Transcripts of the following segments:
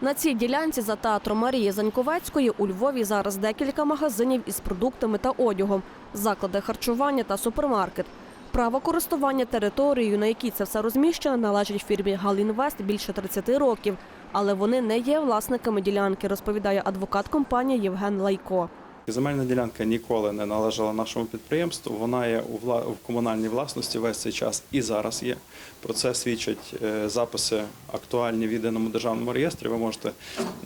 На цій ділянці за театром Марії Заньковецької у Львові зараз декілька магазинів із продуктами та одягом, заклади харчування та супермаркет. Право користування територією, на якій це все розміщено, належить фірмі Галінвест більше 30 років, але вони не є власниками ділянки, розповідає адвокат компанії Євген Лайко. Земельна ділянка ніколи не належала нашому підприємству. Вона є в комунальній власності весь цей час і зараз є. Про це свідчать е, записи актуальні в єдиному державному реєстрі. Ви можете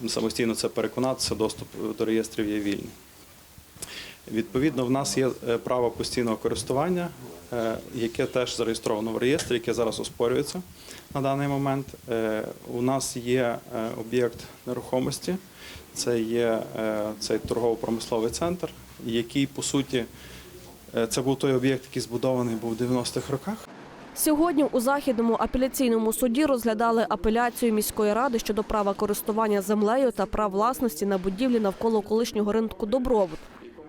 самостійно це переконатися. Доступ до реєстрів є вільний. Відповідно, в нас є е, право постійного користування, е, яке теж зареєстровано в реєстрі, яке зараз оспорюється на даний момент. Е, У нас є об'єкт нерухомості, це є цей торгово-промисловий центр, який по суті це був той об'єкт, який збудований був в 90-х роках. Сьогодні у західному апеляційному суді розглядали апеляцію міської ради щодо права користування землею та прав власності на будівлі навколо колишнього ринку Добробут.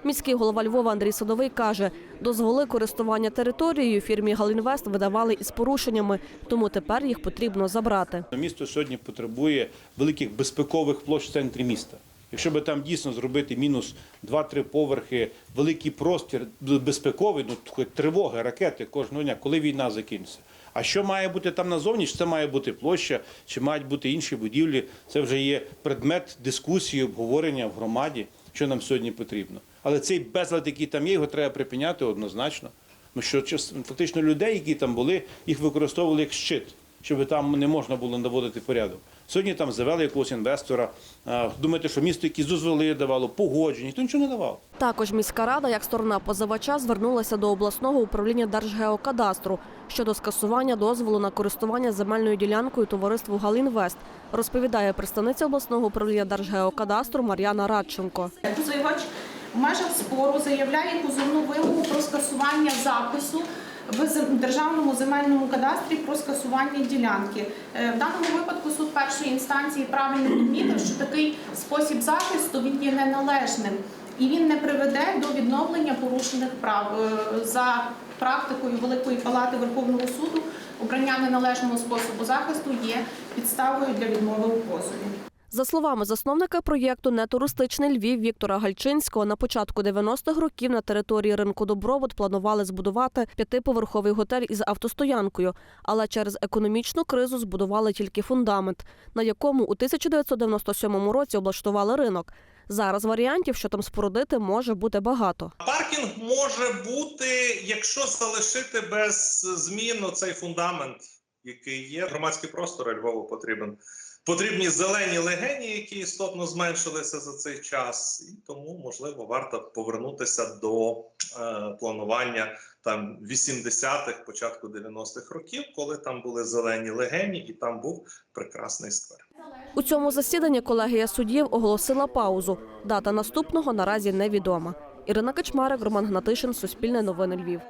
Міський голова Львова Андрій Садовий каже, дозволи користування територією фірмі Галінвест видавали із порушеннями, тому тепер їх потрібно забрати. Місто сьогодні потребує великих безпекових площ в центрі міста. Якщо би там дійсно зробити мінус 2-3 поверхи, великий простір безпековий, ну тривоги, ракети кожного дня, коли війна закінчиться. А що має бути там назовні? Чи це має бути площа, чи мають бути інші будівлі? Це вже є предмет дискусії, обговорення в громаді, що нам сьогодні потрібно. Але цей безлад, який там є, його треба припиняти однозначно. Ну що фактично людей, які там були, їх використовували як щит, щоб там не можна було наводити порядок. Сьогодні там завели якогось інвестора. Думаєте, що місто якісь дозволи давало, погодження, ніхто нічого не давав. Також міська рада, як сторона позивача, звернулася до обласного управління Держгеокадастру щодо скасування дозволу на користування земельною ділянкою товариству Галінвест, розповідає представниця обласного управління Держгеокадастру Мар'яна Радченко. Позивач в межах спору заявляє позовну вимогу про скасування запису в державному земельному кадастрі про скасування ділянки. Е, В даному випадку суд першої інстанції правильно відмітив, що такий спосіб захисту він є неналежним і він не приведе до відновлення порушених прав Е, за практикою Великої палати Верховного суду. Обрання неналежного способу захисту є підставою для відмови у позові. За словами засновника проєкту «Нетуристичний Львів Віктора Гальчинського, на початку 90-х років на території ринку Добробут планували збудувати п'ятиповерховий готель із автостоянкою, але через економічну кризу збудували тільки фундамент, на якому у 1997 році облаштували ринок. Зараз варіантів, що там спорудити, може бути багато. Паркінг може бути, якщо залишити без змін цей фундамент, який є. Громадський простор Львову потрібен. Потрібні зелені легені, які істотно зменшилися за цей час, і тому можливо варто повернутися до е, планування там 80-х, початку 90-х років, коли там були зелені легені, і там був прекрасний сквер. У цьому засіданні колегія суддів оголосила паузу. Дата наступного наразі невідома. Ірина Качмарик, Роман Гнатишин, Суспільне новини Львів.